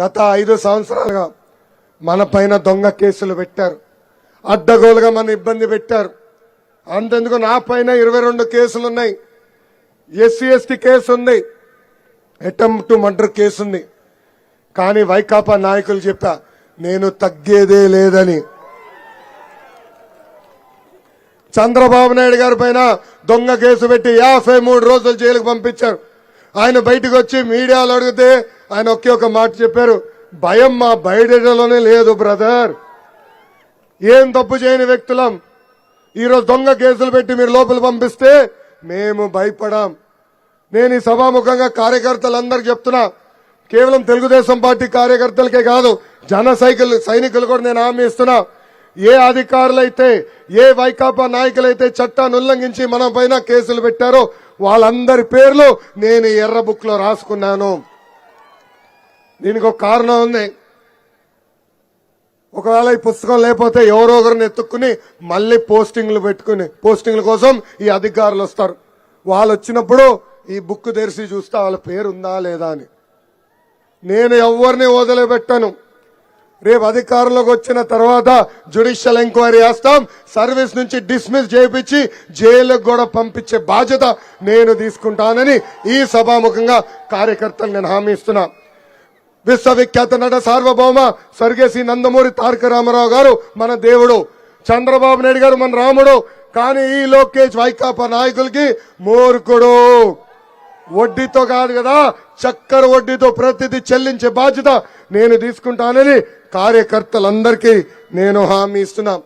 గత ఐదు సంవత్సరాలుగా మన పైన దొంగ కేసులు పెట్టారు. అడ్డగోలుగా మన ఇబ్బంది పెట్టారు. అంతెందుకు నా పైన ఇరవై రెండు కేసులు ఉన్నాయి ఎస్సీ ఎస్టీ కేసు ఉంది అటెంప్ట్ టు మర్డర్ కేసు ఉంది కానీ వైకాపా నాయకులు చెప్పా నేను తగ్గేదే లేదని. చంద్రబాబు నాయుడు గారి పైన దొంగ కేసు పెట్టి యాభై మూడు రోజులు జైలుకు పంపించారు. ఆయన బయటకు వచ్చి మీడియాలో అడిగితే ఆయన ఒకే ఒక మాట చెప్పారు భయం మా బయటలోనే లేదు బ్రదర్. ఏం తప్పు చేయని వ్యక్తులం. ఈరోజు దొంగ కేసులు పెట్టి మీరు లోపల పంపిస్తే మేము భయపడాం. నేను ఈ సభాముఖంగా కార్యకర్తలందరికీ చెప్తున్నా కేవలం తెలుగుదేశం పార్టీ కార్యకర్తలకే కాదు జన సైకిల్ సైనికులు కూడా నేను హామీ ఇస్తున్నా. ఏ అధికారులైతే ఏ వైకాపా నాయకులైతే చట్టాన్ని ఉల్లంఘించి మన పైన కేసులు పెట్టారో వాళ్ళందరి పేర్లు నేను ఎర్ర బుక్లో రాసుకున్నాను. దీనికి ఒక కారణం ఉంది. ఒకవేళ ఈ పుస్తకం లేకపోతే ఎవరో ఒకరిని ఎత్తుక్కుని మళ్ళీ పోస్టింగ్లు పెట్టుకుని పోస్టింగ్ల కోసం ఈ అధికారులు వస్తారు. వాళ్ళు వచ్చినప్పుడు ఈ బుక్ తెరిచి చూస్తే వాళ్ళ పేరు ఉందా లేదా అని. నేను ఎవరిని వదిలిపెట్టాను. రేపు అధికారంలోకి వచ్చిన తర్వాత జ్యుడిషియల్ ఎంక్వైరీ చేస్తాం. సర్వీస్ నుంచి డిస్మిస్ చేయించి జైలుకు కూడా పంపించే బాధ్యత నేను తీసుకుంటానని ఈ సభాముఖంగా కార్యకర్తలు నేను హామీ ఇస్తున్నాను విశ్వవిఖ్యాత నట సార్వభౌమ స్వర్గేసి నందమూరి తారక రామారావు గారు మన దేవుడు. చంద్రబాబు నాయుడు గారు మన రాముడు. కానీ ఈ లోకేష్ వైకాపా నాయకులకి మూర్ఖుడు. వడ్డీతో కాదు కదా చక్కెర వడ్డీతో ప్రతిదీ చెల్లించే బాధ్యత నేను తీసుకుంటానని కార్యకర్తలందరికీ నేను హామీ ఇస్తున్నాను